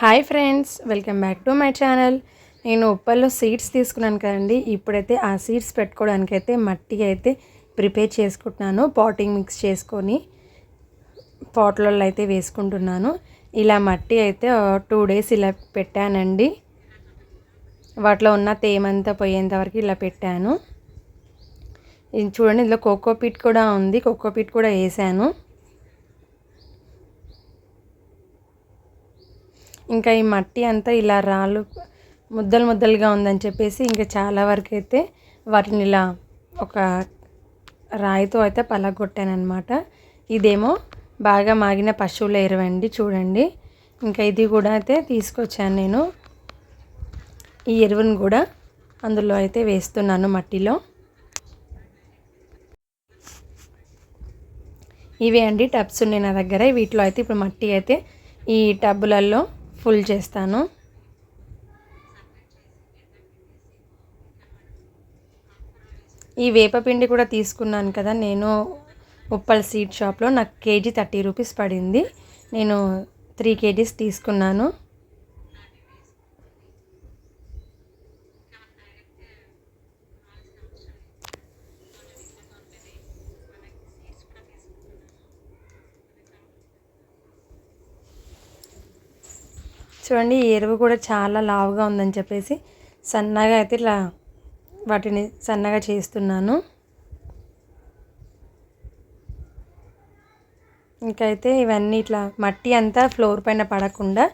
Hi friends welcome back to my channel. నేను ఉప్పల్లో seeds తీసుకున్నాను కదండి. ఇప్పుడైతే ఆ సీడ్స్ పెట్టుకోవడానికి అయితే మట్టి అయితే ప్రిపేర్ చేసుకుంటున్నాను పాటింగ్ మిక్స్ చేసుకొని పాట్లలో అయితే వేసుకుంటున్నాను. ఇలా మట్టి అయితే టూ డేస్ ఇలా పెట్టానండి. వాటిలో ఉన్న తేమంతా పోయేంత వరకు ఇలా పెట్టాను. ఇది చూడండి ఇందులో కోకోపీట్ కూడా ఉంది. కోకోపీట్ కూడా వేసాను. ఇంకా ఈ మట్టి అంతా ఇలా రాళ్ళు ముద్దలు ముద్దలుగా ఉందని చెప్పేసి ఇంకా చాలా వరకు అయితే వాటిని ఇలా ఒక రాయితో అయితే పలగొట్టానమాట ఇదేమో బాగా మాగిన పశువుల ఎరువండి చూడండి. ఇంకా ఇది కూడా అయితే తీసుకొచ్చాను నేను. ఈ ఎరువును కూడా అందులో అయితే వేస్తున్నాను మట్టిలో. ఇవే అండి టబ్స్ ఉన్నాయి నా దగ్గర. వీటిలో అయితే ఇప్పుడు మట్టి అయితే ఈ టబ్బులలో ఫుల్ చేస్తాను. ఈ వేపపిండి కూడా తీసుకున్నాను కదా నేను ఉప్పల్ సీడ్ షాప్లో. నాకు కేజీ థర్టీ రూపీస్ పడింది. నేను త్రీ కేజీస్ తీసుకున్నాను. చూడండి ఈ ఎరువు కూడా చాలా లావుగా ఉందని చెప్పేసి సన్నగా అయితే ఇలా వాటిని సన్నగా చేస్తున్నాను. ఇంకైతే ఇవన్నీ ఇట్లా మట్టి అంతా ఫ్లోర్ పైన పడకుండా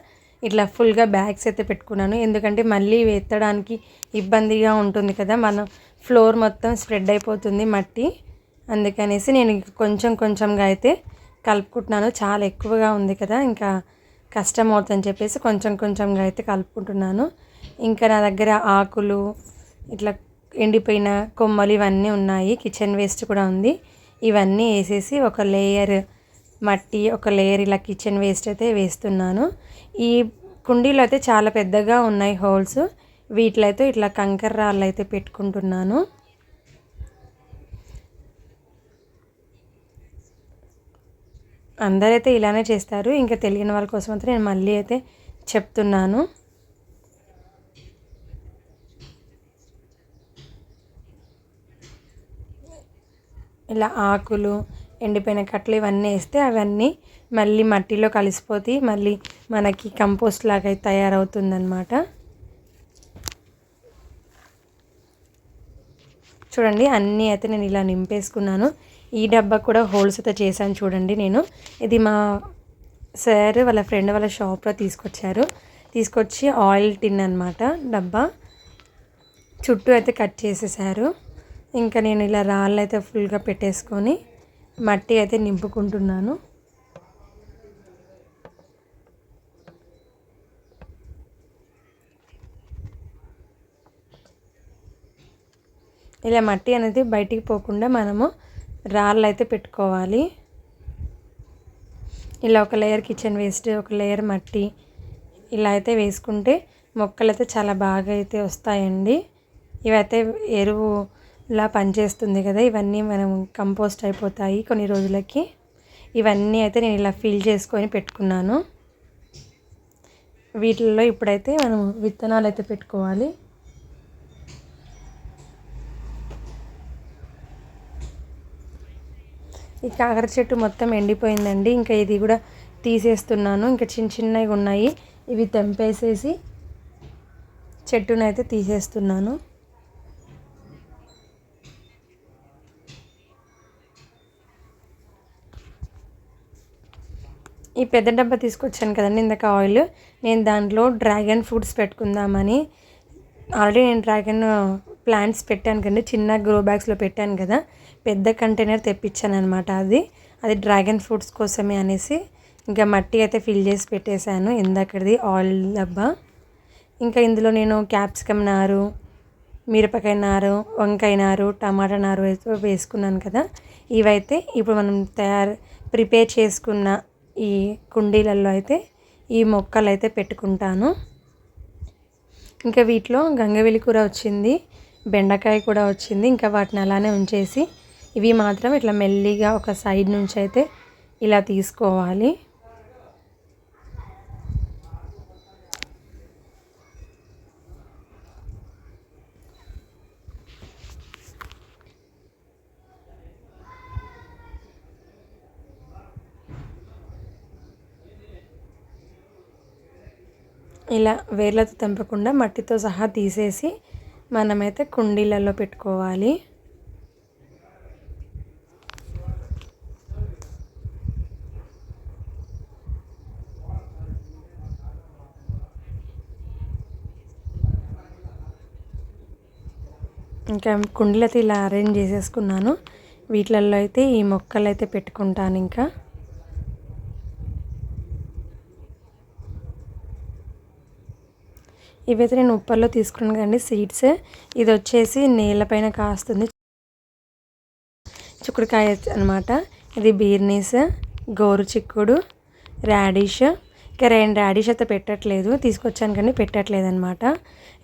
ఇట్లా ఫుల్గా బ్యాగ్స్ అయితే పెట్టుకున్నాను. ఎందుకంటే మళ్ళీ ఎత్తడానికి ఇబ్బందిగా ఉంటుంది కదా మనం ఫ్లోర్ మొత్తం స్ప్రెడ్ అయిపోతుంది మట్టి. అందుకనేసి నేను కొంచెం కొంచెంగా అయితే కలుపుకుంటున్నాను. చాలా ఎక్కువగా ఉంది కదా ఇంకా కష్టం అవుతుందని చెప్పేసి కొంచెం కొంచెంగా అయితే కలుపుకుంటున్నాను. ఇంకా నా దగ్గర ఆకులు ఇట్లా ఎండిపోయిన కొమ్మలు ఇవన్నీ ఉన్నాయి. కిచెన్ వేస్ట్ కూడా ఉంది. ఇవన్నీ వేసేసి ఒక లేయర్ మట్టి ఒక లేయర్ ఇలా కిచెన్ వేస్ట్ అయితే వేస్తున్నాను. ఈ కుండీలు అయితే చాలా పెద్దగా ఉన్నాయి హోల్స్. వీటిలో అయితే ఇట్లా కంకర రాళ్ళు అయితే పెట్టుకుంటున్నాను. అందరైతే ఇలానే చేస్తారు. ఇంకా తెలియని వాళ్ళ కోసం అయితే నేను మళ్ళీ అయితే చెప్తున్నాను. ఇలా ఆకులు ఎండిపోయిన కట్టలు ఇవన్నీ వేస్తే అవన్నీ మళ్ళీ మట్టిలో కలిసిపోతే మళ్ళీ మనకి కంపోస్ట్ లాగా అయితే తయారవుతుందన్నమాట. చూడండి అన్నీ అయితే నేను ఇలా నింపేసుకున్నాను. ఈ డబ్బా కూడా హోల్స్ అయితే చేశాను చూడండి నేను. ఇది మా సార్ వాళ్ళ ఫ్రెండ్ వాళ్ళ షాప్లో తీసుకొచ్చారు. తీసుకొచ్చి ఆయిల్ టిన్ అనమాట డబ్బా. చుట్టూ అయితే కట్ చేసేసారు. ఇంకా నేను ఇలా రాళ్ళు అయితే ఫుల్గా పెట్టేసుకొని మట్టి అయితే నింపుకుంటున్నాను. ఇలా మట్టి అనేది బయటికి పోకుండా మనము రాళ్ళు అయితే పెట్టుకోవాలి. ఇలా ఒక లేయర్ కిచెన్ వేస్ట్ ఒక లేయర్ మట్టి ఇలా అయితే వేసుకుంటే మొక్కలు అయితే చాలా బాగా అయితే వస్తాయండి. ఇవైతే ఎరువు ఇలా పనిచేస్తుంది కదా ఇవన్నీ మనం కంపోస్ట్ అయిపోతాయి కొన్ని రోజులకి. ఇవన్నీ అయితే నేను ఇలా ఫిల్ చేసుకొని పెట్టుకున్నాను. వీటిల్లో ఇప్పుడైతే మనం విత్తనాలు అయితే పెట్టుకోవాలి. ఈ కాకర చెట్టు మొత్తం ఎండిపోయిందండి. ఇంకా ఇది కూడా తీసేస్తున్నాను. ఇంకా చిన్న చిన్నవి ఉన్నాయి. ఇవి తెంపేసేసి చెట్టునైతే తీసేస్తున్నాను. ఈ పెద్ద డబ్బా తీసుకొచ్చాను కదండి ఇందాక ఆయిల్. నేను దాంట్లో డ్రాగన్ ఫ్రూట్స్ పెట్టుకుందామని. ఆల్రెడీ నేను డ్రాగన్ ప్లాంట్స్ పెట్టాను కదండి చిన్న గ్రో బ్యాగ్స్లో పెట్టాను కదా పెద్ద కంటైనర్ తెప్పించాను అనమాట అది. అది డ్రాగన్ ఫ్రూట్స్ కోసమే అనేసి ఇంకా మట్టి అయితే ఫిల్ చేసి పెట్టేశాను ఇందాకది ఆయిల్ డబ్బా. ఇంకా ఇందులో నేను క్యాప్సికమ్ నారు మిరపకాయ నారు వంకాయ నారు టమాటా నారు వేసుకున్నాను కదా. ఇవైతే ఇప్పుడు మనం తయారు ప్రిపేర్ చేసుకున్న ఈ కుండీలలో అయితే ఈ మొక్కలు అయితే పెట్టుకుంటాను. ఇంకా వీటిలో గంగవెలి కూర వచ్చింది. బెండకాయ కూడా వచ్చింది. ఇంకా వాటిని అలానే ఉంచేసి ఇవి మాత్రం ఇట్లా మెల్లిగా ఒక సైడ్ నుంచి అయితే ఇలా తీసుకోవాలి. ఇలా వేర్లతో తెంపకుండా మట్టితో సహా తీసేసి మనమైతే కుండీలలో పెట్టుకోవాలి. ఇంకా కుండీలు అయితే ఇలా అరేంజ్ చేసేసుకున్నాను. వీటిలలో అయితే ఈ మొక్కలు అయితే పెట్టుకుంటాను ఇంకా. ఇవైతే నేను ఉప్పల్లో తీసుకున్నాను కదండి సీడ్స్ ఇది వచ్చేసి నేలపైన కాస్తుంది. చిక్కుడుకాయ అనమాట ఇది బీర్నీస్ గోరు చిక్కుడు రాడిష్ ఇంకా రెండు రాడిష్ అయితే పెట్టట్లేదు. తీసుకొచ్చాను కానీ పెట్టట్లేదు అనమాట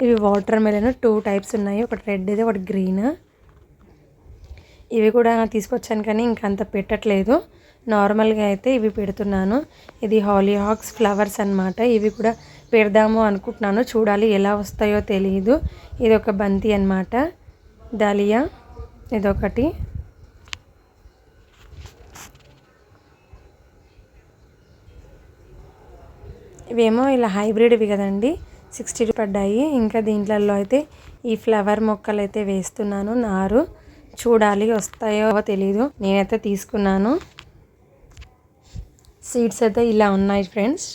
ఇవి వాటర్ మెలన్ టూ టైప్స్ ఉన్నాయి. ఒకటి రెడ్ ఇది ఒకటి గ్రీన్ ఇవి కూడా తీసుకొచ్చాను కానీ ఇంకంత పెట్టట్లేదు. నార్మల్గా అయితే ఇవి పెడుతున్నాను. ఇది హాలీహాక్స్ ఫ్లవర్స్ అనమాట ఇవి కూడా పెడదాము అనుకుంటున్నాను. చూడాలి ఎలా వస్తాయో తెలియదు ఇది ఒక బంతి అనమాట దాలియా ఇదొకటి. ఇవేమో ఇలా హైబ్రిడ్వి కదండి. సిక్స్టీ పడ్డాయి. ఇంకా దీంట్లలో అయితే ఈ ఫ్లవర్ మొక్కలు అయితే వేస్తున్నాను. నారు చూడాలి వస్తాయో తెలీదు. నేనైతే తీసుకున్నాను. సీడ్స్ అయితే ఇలా ఉన్నాయి ఫ్రెండ్స్.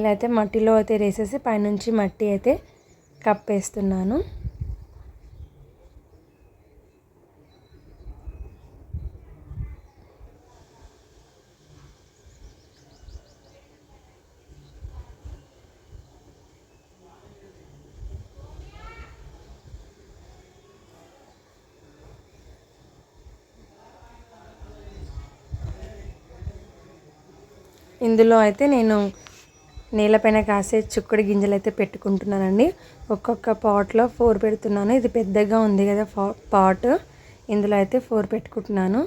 ఇలా అయితే మట్టిలో అయితే వేసేసి పైనుంచి మట్టి అయితే కప్పేస్తున్నాను. ఇందులో అయితే నేను నేలపైన కాసే చుక్కడి గింజలు అయితే పెట్టుకుంటున్నానండి. ఒక్కొక్క పాట్లో ఫోర్ పెడుతున్నాను. ఇది పెద్దగా ఉంది కదా పాట్. ఇందులో అయితే ఫోర్ పెట్టుకుంటున్నాను.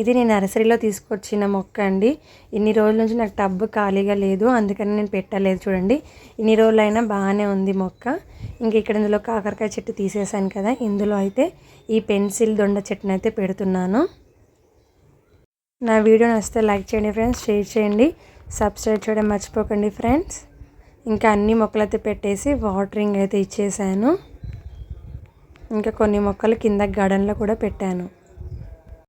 ఇది నేను నర్సరీలో తీసుకొచ్చిన మొక్క అండి. ఇన్ని రోజుల నుంచి నాకు టబ్ ఖాళీగా లేదు. అందుకని నేను పెట్టలేదు చూడండి. ఇన్ని రోజులైనా బాగానే ఉంది మొక్క. ఇంక ఇక్కడ ఇందులో కాకరకాయ చెట్టు తీసేసాను కదా. ఇందులో అయితే ఈ పెన్సిల్ దొండ చెట్టును అయితే పెడుతున్నాను. నా వీడియో నచ్చితే లైక్ చేయండి ఫ్రెండ్స్. షేర్ చేయండి. సబ్స్క్రైబ్ చేయడం మర్చిపోకండి ఫ్రెండ్స్. ఇంకా అన్ని మొక్కలైతే పెట్టేసి వాటరింగ్ అయితే ఇచ్చేసాను. ఇంకా కొన్ని మొక్కలు కింద గార్డెన్లో కూడా పెట్టాను.